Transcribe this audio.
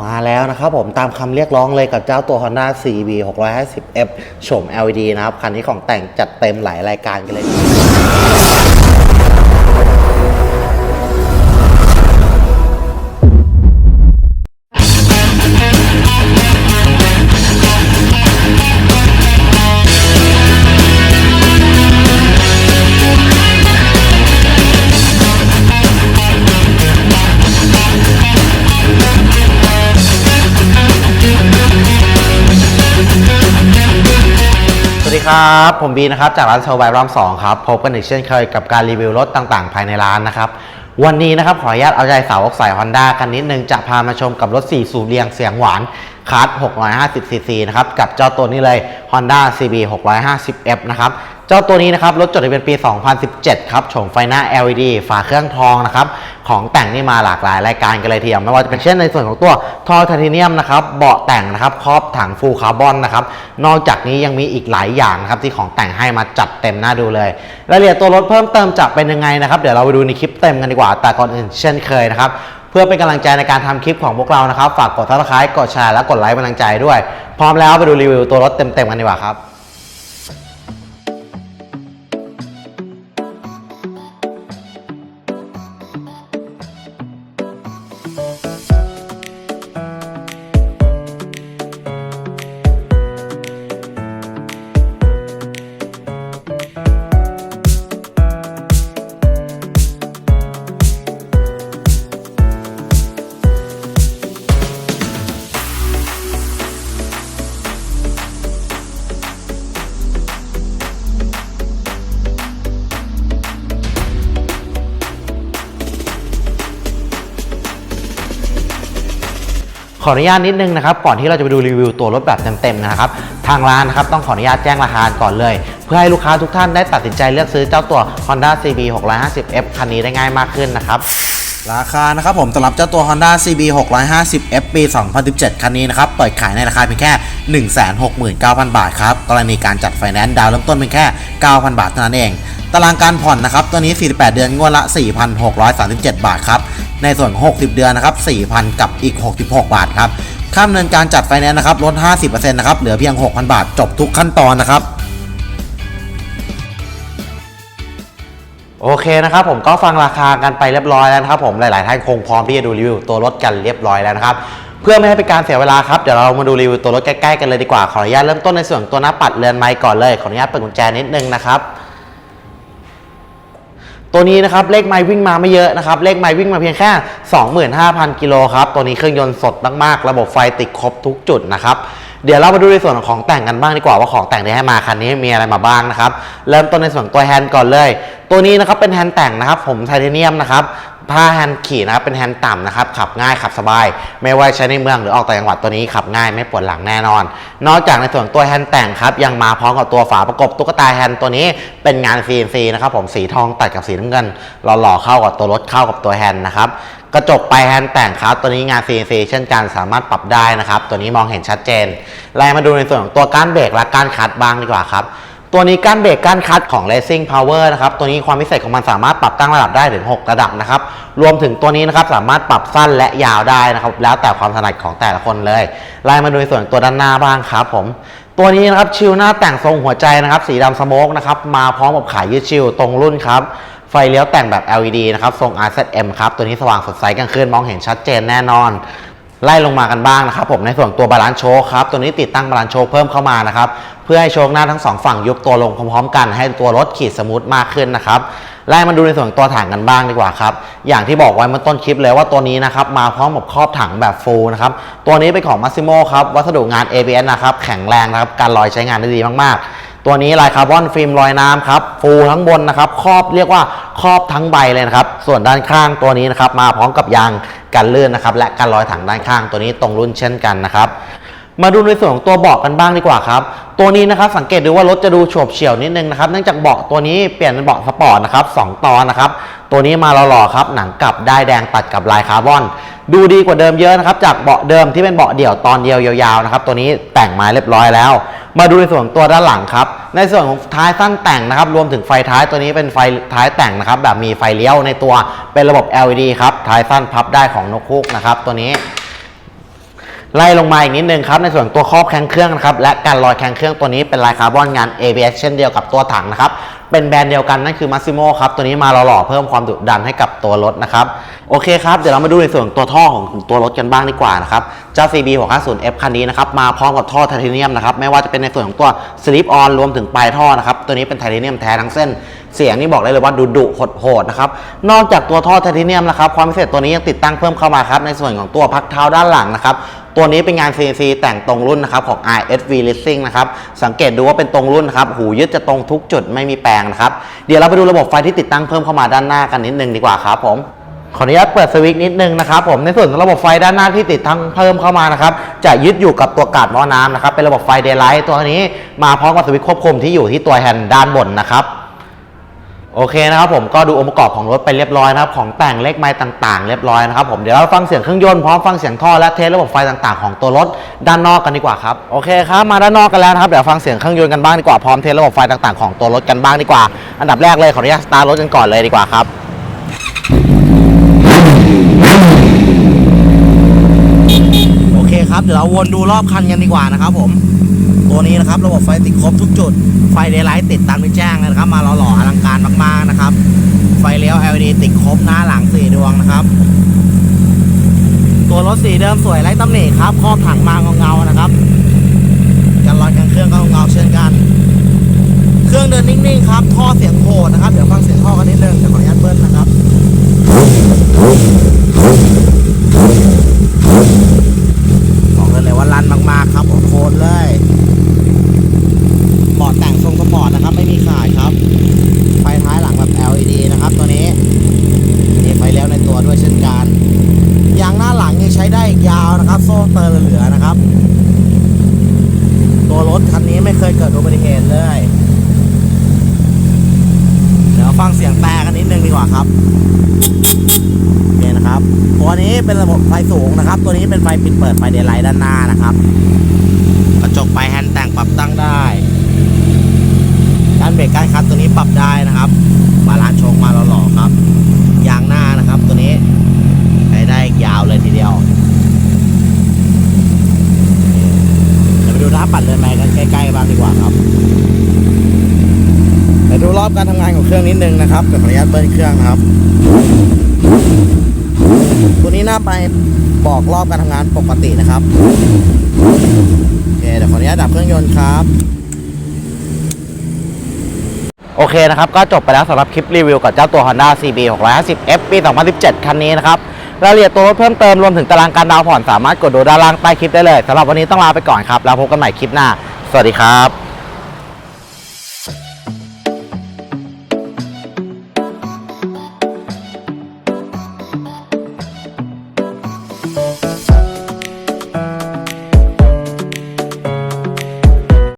มาแล้วนะครับผมตามคำเรียกร้องเลยกับเจ้าตัว Honda CB 650F โฉม LED นะครับ คันนี้ของแต่งจัดเต็มหลายรายการกันเลย ครับ ผมบีนะครับ จากร้านโชว์บายรอมสองครับ พบกันอีกเช่นเคยกับการรีวิวรถต่างๆ ภายในร้านนะครับ วันนี้นะครับ ขออนุญาตเอาใจสาวกสาย Honda กันนิดนึง จะพามาชมกับรถ 4 สูบเรียงเสียงหวานคาร์ด 650cc นะครับ กับเจ้าตัวนี้เลย Honda CB 650F นะครับ เจ้าตัวนี้นะครับรถจดทะเบียนปี 2017 ครับโฉมไฟหน้า LED ฝาเครื่องทองนะครับของแต่งนี่มาหลากหลายรายการกันเลยทีเดียวไม่ว่าจะเป็นเช่นในส่วนของตัวทอไทเทเนียมนะครับเบาะแต่งนะครับครอบถังฟูลคาร์บอนนะครับนอกจากนี้ยังมีอีกหลายอย่างนะครับที่ของแต่งให้มาจัดเต็มหน้าดูเลยรายละเอียดตัวรถเพิ่มเติมจะเป็นยังไงนะครับเดี๋ยวเราไปดูในคลิปเต็มกันดีกว่าแต่ก่อนอื่นเช่นเคยนะครับเพื่อเป็นกำลังใจในการทำคลิปของพวกเรานะครับ ฝากกดซับสไครต์กดแชร์และกดไลค์เป็นกำลังใจด้วย พร้อมแล้วไปดูรีวิวตัวรถเต็มๆกันดีกว่าครับ ขออนุญาตนิดนึงนะครับก่อนที่เราจะไปดูรีวิวตัวรถแบบเต็มๆนะครับทางร้านนะครับต้องขออนุญาตแจ้งราคาก่อนเลย เพื่อให้ลูกค้าทุกท่านได้ตัดสินใจเลือกซื้อเจ้าตัว Honda CB 650F คันนี้ได้ง่ายมากขึ้นนะครับราคานะครับผมสำหรับเจ้าตัว Honda CB 650F ปี 2017 คันนี้นะครับเปิดขายในราคาเพียงแค่ 169,000 บาทครับ กรณีการจัดไฟแนนซ์ดาวน์เริ่มต้นเพียงแค่ 9,000 บาทเท่านั้นเอง ตารางการผ่อนนะครับตัวนี้ 48 เดือนงวดละ 4,637 บาทครับ ในส่วน 60 เดือนนะครับ 4,000 กับอีก 66 บาทครับ ค่าดำเนินการจัดไฟแนนซ์นะครับลด 50%นะครับ เหลือเพียง 6,000 บาท จบทุกขั้นตอนนะครับโอเคนะครับผมก็ฟังราคากันไปเรียบร้อยแล้วนะครับผมหลายๆท่านคงพร้อมที่จะดูรีวิวตัวรถกันเรียบร้อยแล้วนะครับเพื่อไม่ให้เป็นการเสียเวลาครับเดี๋ยวเรามาดูรีวิวตัวรถใกล้ๆกันเลยดีกว่าขออนุญาตเริ่มต้นในส่วนตัวหน้าปัดเรือนไม้ก่อนเลยขออนุญาตเปิดกุญแจนิดนึงนะครับ ตัวนี้นะครับเลขไม้วิ่งมาไม่เยอะนะครับเลขไม้วิ่งมาเพียงแค่ 25,000 กิโลครับตัวนี้เครื่องยนต์สดมากๆ ระบบไฟติดครบทุกจุดนะครับเดี๋ยวเรามาดูในส่วนของแต่งกันบ้างดีกว่าว่าของแต่งที่ให้มาคันนี้มีอะไรมาบ้างนะครับเริ่มต้นในส่วนตัวแฮนด์ก่อนเลย ตัวนี้นะครับเป็นแฮนด์แต่งนะครับผมไทเทเนียมนะครับ ผ้าแฮนด์ขี่นะครับเป็นแฮนด์ต่ำนะครับขับง่ายขับสบาย ไม่ว่าใช้ในเมืองหรือออกต่างจังหวัดตัวนี้ขับง่ายไม่ปวดหลังแน่นอน นอกจากในส่วนตัวแฮนด์แต่งครับยังมาพร้อมกับตัวฝาประกบตุ๊กตาแฮนด์ตัวนี้เป็นงาน CNC นะครับผมสีทองตัดกับสีน้ำเงินหล่อๆเข้ากับตัวรถเข้ากับตัวแฮนด์นะครับกระจกไปแฮนด์แต่งครับ ตัวนี้งาน CNC เช่นกันสามารถปรับได้นะครับ ตัวนี้มองเห็นชัดเจนไล่มาดูในส่วนของตัวก้านเบรกและก้านคัดบ้างดีกว่าครับตัวนี้ก้านเบรกก้านคัดของ Racing Power นะครับ ตัวนี้ความพิเศษของมันสามารถปรับตั้งระดับได้ถึง 6 ระดับนะครับ รวมถึงตัวนี้นะครับสามารถปรับสั้นและยาวได้นะครับแล้วแต่ความถนัดของแต่ละคนเลยไล่มาดูในส่วนตัวด้านหน้าบ้างครับผมตัวนี้นะครับชิลหน้าแต่งทรงหัวใจนะครับสีดำสโมกนะครับมาพร้อมกับขายยืดชิลตรงรุ่นครับไฟเลี้ยวแต่งแบบ LED นะครับทรง RZM ครับตัวนี้สว่างสดใสกลางคืนมองเห็นชัดเจนแน่นอน ไล่ลงมากันบ้างนะครับผมในส่วนตัวบาลานซ์โชคครับตัวนี้ติดตั้งบาลานซ์โชคเพิ่มเข้ามานะครับเพื่อให้โชคหน้าทั้งสองฝั่งยุบตัวลงพร้อมๆ กันให้ตัวรถขีดสมูทมากขึ้นนะครับไล่มาดูในส่วนตัวถังกันบ้างดีกว่าครับอย่างที่บอกไว้เมื่อต้นคลิปเลยว่าตัวนี้นะครับมาพร้อมกับครอบถังแบบฟูลนะครับตัวนี้เป็นของ Massimo ครับวัสดุงาน ABS นะครับแข็งแรงนะครับการลอยใช้งานได้ดีมากๆ ตัวนี้ลายคาร์บอนฟิล์มลอยน้ำครับฟูทั้งบนนะครับครอบเรียกว่าครอบทั้งใบเลยนะครับ ส่วนด้านข้างตัวนี้นะครับมาพร้อมกับยางกันลื่นนะครับและการลอยถังด้านข้างตัวนี้ตรงรุ่นเช่นกันนะครับ มาดูในส่วนของตัวเบาะกันบ้างดีกว่าครับ ตัวนี้นะครับสังเกตดูว่ารถจะดูโฉบเฉี่ยวนิดนึงนะครับ เนื่องจากเบาะตัวนี้เปลี่ยนเป็นเบาะสปอร์ตนะครับสองตอนนะครับ ตัวนี้มาหล่อๆครับ หนังกลับได้แดงตัดกับลายคาร์บอน ดูดีกว่าเดิมเยอะนะครับ จากเบาะเดิมที่เป็นเบาะเดี่ยวตอนเดียวยาวๆนะครับ ตัวนี้แต่งมาเรียบร้อยแล้ว มาดูในส่วนของตัวด้านหลังครับ ในส่วนของท้ายสั้นแต่งนะครับ รวมถึงไฟท้ายตัวนี้เป็นไฟท้ายแต่งนะครับ แบบมีไฟเลี้ยวในตัว เป็นระบบ LED ครับ ท้ายสั้นพับได้ของนกคุกนะครับ ตัวนี้ ไล่ลงมาอีกนิดนึงครับในส่วนตัวครอบแข้งเครื่องนะครับและการลอยแข้งเครื่องตัวนี้เป็นลายคาร์บอนงาน ABS เช่นเดียวกับตัวถังนะครับเป็นแบรนด์เดียวกันนั่นคือ Massimo ครับ ตัวนี้มาหล่อๆเพิ่มความดุดันให้กับตัวรถนะครับ โอเคครับ เดี๋ยวเรามาดูในส่วนตัวท่อของตัวรถกันบ้างดีกว่านะครับเจ้า CB 650F คันนี้นะครับ มาพร้อมกับท่อไทเทเนียมนะครับ ไม่ว่าจะเป็นในส่วนของตัว Slip On รวมถึงปลายท่อนะครับ ตัวนี้เป็นไทเทเนียมแท้ทั้งเส้น เสียงนี่บอกได้เลยว่าดุดุๆโหดๆนะครับ นอกจากตัวท่อไทเทเนียมนะครับ ความพิเศษตัวนี้ยังติดตั้งเพิ่มเข้ามาครับในส่วนของตัวพักเท้าด้านหลังนะครับ ตัวนี้เป็นงาน CNC แต่งตรงรุ่นนะครับของ RSV Racing นะครับ สังเกตดูว่าเป็นตรงรุ่นนะครับ หูยึดจะตรงทุกจุดไม่มีแปลงนะครับ เดี๋ยวเราไปดูระบบไฟที่ติดตั้งเพิ่มเข้ามาด้านหน้ากันนิดนึงดีกว่าครับผมขออนุญาตเปิดสวิตช์นิดนึงนะครับผมในส่วนของระบบไฟด้านหน้าที่ติดตั้งเพิ่มเข้ามานะครับจะยึดอยู่กับตัวกาดหม้อน้ำนะครับเป็นระบบไฟเดย์ไลท์ตัวนี้มาพร้อมกับสวิตช์ควบคุมที่อยู่ที่ตัวแฮนด์ด้านบนนะครับ โอเคนะครับผมก็ดูองค์ประกอบของรถไปเรียบร้อยนะครับของแต่งเลขไม้ต่างๆ เรียบร้อยนะครับผมเดี๋ยวเราฟังเสียงเครื่องยนต์พร้อมฟังเสียงท่อและเทสระบบไฟต่างๆ ของตัวรถด้านนอกกันดีกว่าครับโอเคครับมาด้านนอกกันแล้วนะครับเดี๋ยวฟังเสียงเครื่องยนต์กันบ้างดีกว่าพร้อมเทสระบบไฟต่างๆของตัวรถกันบ้างดีกว่า อันดับแรกเลยขออนุญาตสตาร์ทรถกันก่อนเลยดีกว่าครับโอเคครับเดี๋ยวเราวนดูรอบคันกันดีกว่านะครับผม ตัวนี้นะครับ ระบบไฟติดครบทุกจุด ไฟเดย์ไลท์ติดตามที่แจ้งเลยนะครับ มาหล่อๆอลังการมากๆนะครับ ไฟเลี้ยว LED ติดครบหน้าหลังสี่ดวงนะครับ ตัวรถสีเดิมสวยไร้ตำหนิครับครอบถังมาเงาๆนะครับกันรอยกันเครื่องก็เงาเช่นกัน เครื่องเดินนิ่งๆครับท่อเสียงโหดนะครับเดี๋ยวฟังเสียงท่อกันนิดนึงเดี๋ยวขออนุญาตเบิ้ลนะครับ บอกเลยเลยว่ารันมากๆครับโคตรเลยบอร์ดแต่งทรงสปอร์ตนะครับ ไม่มีขาดครับ ไฟท้ายหลังแบบ LED นะครับ ตัวนี้มีไฟเลี้ยวในตัวด้วยเช่นกันยางหน้าหลังยังใช้ได้อีกยาวนะครับ โซ่เตอร์เหลือๆนะครับ ตัวรถคันนี้ไม่เคยเกิดอุบัติเหตุเลย เดี๋ยวฟังเสียงแต่กัน นิดนึงดีกว่าครับโอเคนะครับ ตัวนี้เป็นระบบไฟสูงนะครับ ตัวนี้เป็นไฟปิดเปิดไฟเดย์ไลท์ด้านหน้านะครับกระจกไฟแฮนด์แต่งปรับตั้งได้การเบรกการคัดตัวนี้ปรับได้นะครับบาลานซ์โชคมาหล่อๆครับยางหน้านะครับตัวนี้ใช้ได้ยาวเลยทีเดียวเดี๋ยวไปดูหน้าปัดเดินไปกันใกล้ๆบ้างดีกว่าครับ ดูรอบการทำงานของเครื่องนิดนึงนะครับเดี๋ยวขออนุญาตเบิ้ลเครื่องนะครับ ตัวนี้หน้าไปบอกรอบการทำงานปกตินะครับโอเคเดี๋ยวขออนุญาตดับเครื่องยนต์ครับโอเคนะครับ ก็จบไปแล้วสำหรับคลิปรีวิวกับเจ้าตัว Honda CB 650 F ปี 2017 คันนี้นะครับ รายละเอียดตัวรถเพิ่มเติมรวมถึงตารางการดาวน์ผ่อนสามารถกดดูด้านล่างใต้คลิปได้เลยสำหรับวันนี้ต้องลาไปก่อนครับ แล้วพบกันใหม่คลิปหน้า สวัสดีครับ